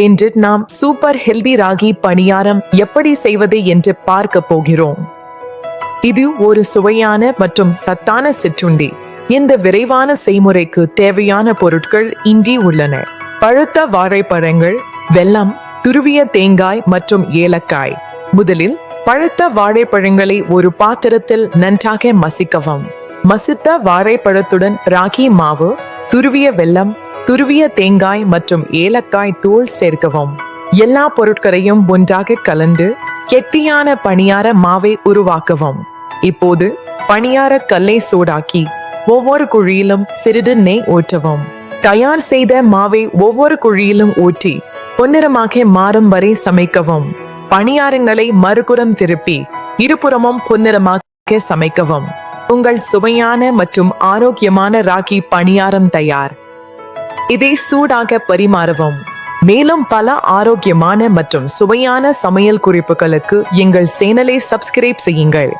இன்று நாம் super healthy ragi பணியாரம் எப்படி செய்வது என்று பார்க்க போகிறோம். இது ஒரு சுவையான மற்றும் சத்தான சிற்றுண்டி. இந்த விரைவான செய்முறைக்கு தேவையான பொருட்கள் இன்றி உள்ளன. பழுத்த வாழைப்பழங்கள் வெல்லம் துருவிய தேங்காய் மற்றும் ஏலக்காய். முதலில் பழுத்த வாழைப்பழங்களை ஒரு பாத்திரத்தில் நன்றாக மசிக்கவும். மசித்த வாழைப்பழத்துடன் ராகி மாவு துருவிய வெல்லம் துருவிய தேங்காய் மற்றும் ஏலக்காய் தூள் சேர்க்கவும். எல்லா பொருட்களையும் ஒன்றாக கலந்து கெட்டியான பணியார மாவை உருவாக்கவும். இப்போது பணியார கல்லை சூடாக்கி ஒவ்வொரு குழியிலும் சிறிது நெய் ஊற்றவும். தயார் செய்த மாவை ஒவ்வொரு குழியிலும் ஊற்றி பொன்னிறமாக மாறும் வரை சமைக்கவும். பணியாரங்களை மறுபுறம் திருப்பி இருபுறமும் பொன்னிறமாக சமைக்கவும். உங்கள் சுவையான மற்றும் ஆரோக்கியமான ராக்கி பணியாரம் தயார். இதை சூடாக பரிமாறவும். மேலும் பல ஆரோக்கியமான மற்றும் சுவையான சமையல் குறிப்புகளுக்கு எங்கள் சேனலை சப்ஸ்கிரைப் செய்யுங்கள்.